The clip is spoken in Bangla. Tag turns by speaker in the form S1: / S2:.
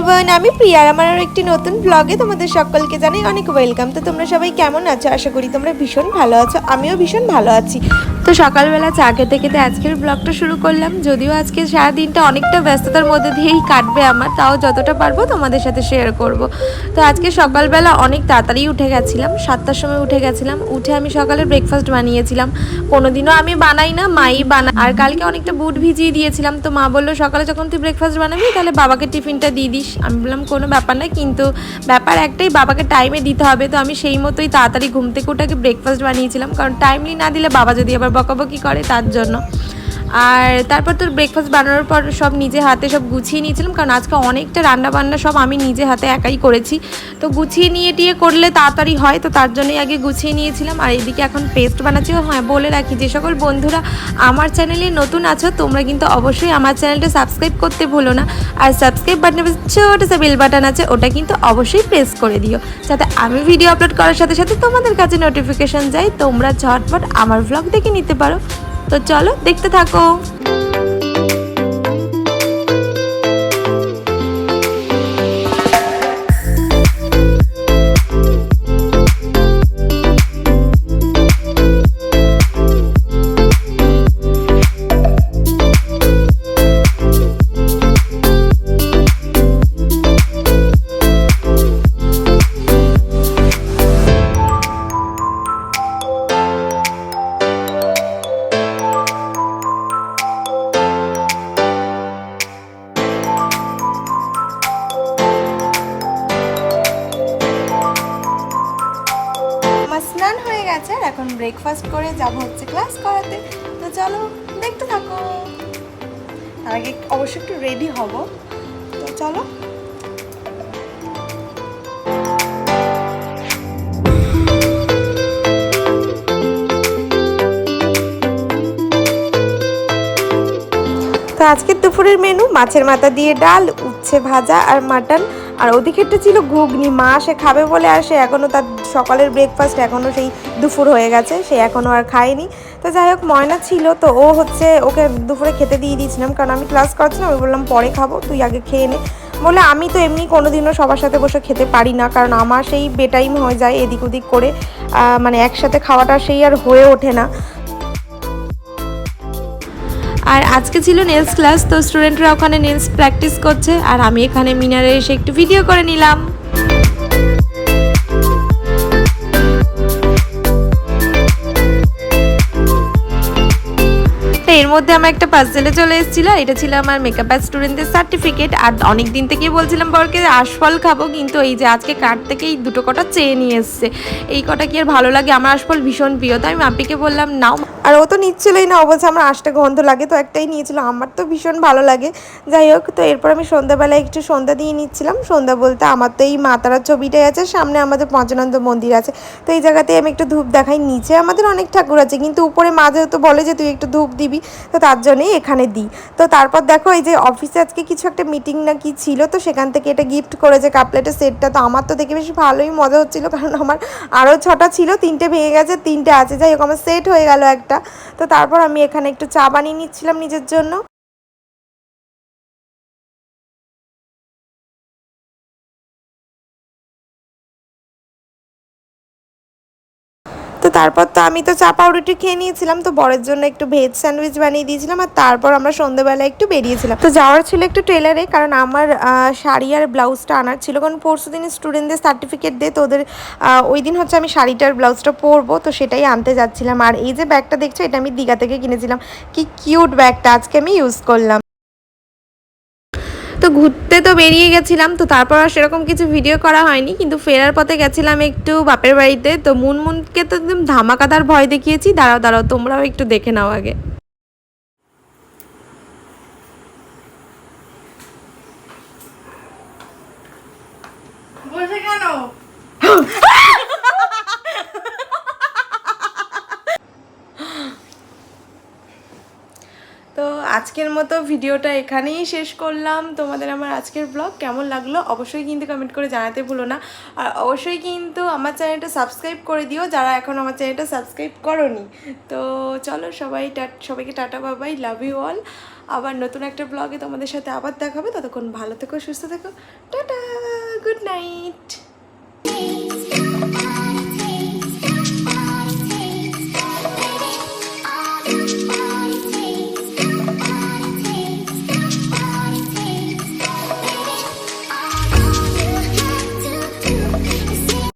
S1: এভরিওয়ান আমি প্রিয়া। আর আমার আর একটি নতুন ব্লগে তোমাদের সকলকে জানাই অনেক ওয়েলকাম তো তোমরা সবাই কেমন আছো? আশা করি তোমরা ভীষণ ভালো আছো। আমিও ভীষণ ভালো আছি। তো সকালবেলা চা খেতে খেতে আজকের ব্লগটা শুরু করলাম। যদিও আজকে সারা দিনটা অনেকটা ব্যস্ততার মধ্যে দিয়েই কাটবে আমার, তাও যতটা পারব তোমাদের সাথে শেয়ার করব। তো আজকে সকালবেলা অনেক তাড়াতাড়ি উঠে গেছিলাম, সাতটার সময় উঠে গেছিলাম। উঠে আমি সকালে ব্রেকফাস্ট বানিয়েছিলাম। কোনোদিনও আমি বানাই না, মাই বানা আর কালকে অনেকটা বুট ভিজিয়ে দিয়েছিলাম। তো মা বলল, সকালে যখন তুই ব্রেকফাস্ট বানাবি, তাহলে বাবাকে টিফিনটা দিয়ে দিস। আমি বললাম, কোনো ব্যাপার না, কিন্তু ব্যাপার একটাই, বাবাকে টাইমে দিতে হবে। তো আমি সেই মতোই তাড়াতাড়ি ঘুম থেকে ওটাকে ব্রেকফাস্ট বানিয়েছিলাম। কারণ টাইমলি না দিলে বাবা যদি আবার বকাবকি করে তার জন্য। আর তারপর তোর ব্রেকফাস্ট বানানোর পর সব নিজে হাতে সব গুছিয়ে নিয়েছিলাম, কারণ আজকে অনেকটা রান্না বান্না সব আমি নিজে হাতে একাই করেছি। তো গুছিয়ে নিয়ে টিয়ে করলে তাড়াতাড়ি হয়, তো তার জন্যই আগে গুছিয়ে নিয়েছিলাম। আর এদিকে এখন পেস্ট বানাচ্ছি। হ্যাঁ বলে রাখি, যে সকল বন্ধুরা আমার চ্যানেলে নতুন আছো, তোমরা কিন্তু অবশ্যই আমার চ্যানেলটা সাবস্ক্রাইব করতে ভুলো না। আর সাবস্ক্রাইব বাটনের পাশে ছোটো সে বেল বাটন আছে, ওটা কিন্তু অবশ্যই প্রেস করে দিও। যাতে আমি ভিডিও আপলোড করার সাথে সাথে তোমাদের কাছে নোটিফিকেশন যায়, তোমরা ঝটপট আমার ভ্লগ দেখে নিতে পারো। তো চলো দেখতে থাকো। স্নান হয়ে গেছে আর এখন ব্রেকফাস্ট করে যাব হচ্ছে ক্লাস করাতে। তো চলো, দেখতে থাকো। আগে অবশ্যই একটু রেডি হব। তো চলো। তো আজকের দুপুরের মেনু মাছের মাথা দিয়ে ডাল, উচ্ছে ভাজা আর মাটন আর ওদিকেরটা ছিল ঘুগনি, মা সে খাবে বলে আর সে এখনও তার সকালের ব্রেকফাস্ট এখনও সেই দুপুর হয়ে গেছে, সে এখনও আর খায়নি। তো যাই হোক, ময়না ছিল, তো ও হচ্ছে ওকে দুপুরে খেতে দিয়ে দিয়েছিলাম, কারণ আমি ক্লাস করছিলাম, আমি বললাম, পরে খাব, তুই আগে খেয়ে নে। বলে, আমি তো এমনি কোনোদিনও সবার সাথে বসে খেতে পারি না, কারণ আমার সেই বেটাইম হয়ে যায় এদিক ওদিক করে মানে একসাথে খাওয়াটা সেই আর হয়ে ওঠে না। আর আজকে ছিল নেলস ক্লাস তো স্টুডেন্টরা ওখানে নেলস প্র্যাকটিস করছে, আর আমি এখানে মিনারে এসে একটু ভিডিও করে নিলাম। এর মধ্যে আমার একটা পার্সেলে চলে এসেছিল, আর এটা ছিল আমার মেকআপ আর স্টুডেন্টদের সার্টিফিকেট আর অনেক দিন থেকে বলছিলাম, বরকে আশফল খাব, কিন্তু এই যে আজকে কাঠ থেকে এই দুটো কটা চেয়ে নিয়ে এসছে। এই কটা কি আর ভালো লাগে? আমার আশফল ভীষণ প্রিয়। তো আমি মাপিকে বললাম, নাও আর ও তো নিচ্ছিলই না, ও বলছে আমার আশটা গন্ধ লাগে, তো একটাই নিয়েছিল, আমার তো ভীষণ ভালো লাগে। যাই হোক, তো এরপর আমি সন্ধ্যাবেলায় একটু সন্ধ্যা দিয়ে নিচ্ছিলাম, সন্ধ্যা বলতে আমার তো এই মাতারার ছবিটাই আছে, সামনে আমাদের পঞ্চানন্দ মন্দির আছে। তো এই জায়গাতে আমি একটু ধূপ দেখাই, নিচে আমাদের অনেক ঠাকুর আছে, কিন্তু উপরে মাঝে তো বলে যে তুই একটু ধূপ দিবি, তো তার জন্যই এখানে দিই। তো তারপর দেখো এই যে অফিসে আজকে কিছু একটা মিটিং না কি ছিল, তো সেখান থেকে এটা গিফট করেছে কাপলেটের সেটটা, তো আমার তো দেখে বেশ ভালোই মজা হচ্ছিল, কারণ আমার আরও ছটা ছিল, তিনটে ভেঙে গেছে, তিনটে আছে, যাই হোক, আমার সেট হয়ে গেল একটা। তো তারপর আমি এখানে একটু চা বানিয়ে নিচ্ছিলাম নিজের জন্য। তো তারপর তো আমি তো চা পাউরুটি খেয়ে নিয়েছিলাম, তো বরের জন্য একটু ভেজ স্যান্ডউইচ বানিয়ে দিয়েছিলাম আর তারপর আমরা সন্ধ্যেবেলা একটু বেরিয়েছিলাম। তো যাওয়ার ছিল একটু টেলারে কারণ আমার শাড়ি আর ব্লাউজটা আনার ছিল, কারণ পরশু দিন স্টুডেন্টদের সার্টিফিকেট দিয়ে তো ওদের ওই দিন হচ্ছে আমি শাড়িটার ব্লাউজটা পরবো, তো সেটাই আনতে যাচ্ছিলাম। আর এই যে ব্যাগটা দেখছ, এটা আমি দীঘা থেকে কিনেছিলাম। কি কিউট ব্যাগটা আজকে আমি ইউজ করলাম। তো ঘুরতে বেরিয়ে গেছিলাম, তো তারপর আর সেরকম কিছু ভিডিও করা হয়নি, কিন্তু ফেরার পথে গেছিলাম একটু বাপের বাড়িতে, তো মুনমুনকে তো একদম ধামাকাদার ভয় দেখিয়েছি। দাঁড়াও দাঁড়াও, তোমরাও একটু দেখে নাও আগে।
S2: বসে কেন?
S1: তো আজকের মতো ভিডিওটা এখানেই শেষ করলাম। তোমাদের আমার আজকের ব্লগ কেমন লাগল অবশ্যই কিন্তু কমেন্ট করে জানাতে ভুলো না। আর অবশ্যই কিন্তু আমার চ্যানেলটা সাবস্ক্রাইব করে দিও যারা এখন আমার চ্যানেলটা সাবস্ক্রাইব করনি। তো চলো সবাই সবাইকে টাটা বাবাই লাভ ইউ অল আবার নতুন একটা ব্লগে তোমাদের সাথে আবার দেখাবে ততক্ষণ ভালো থেকো, সুস্থ থেকো। Tata good night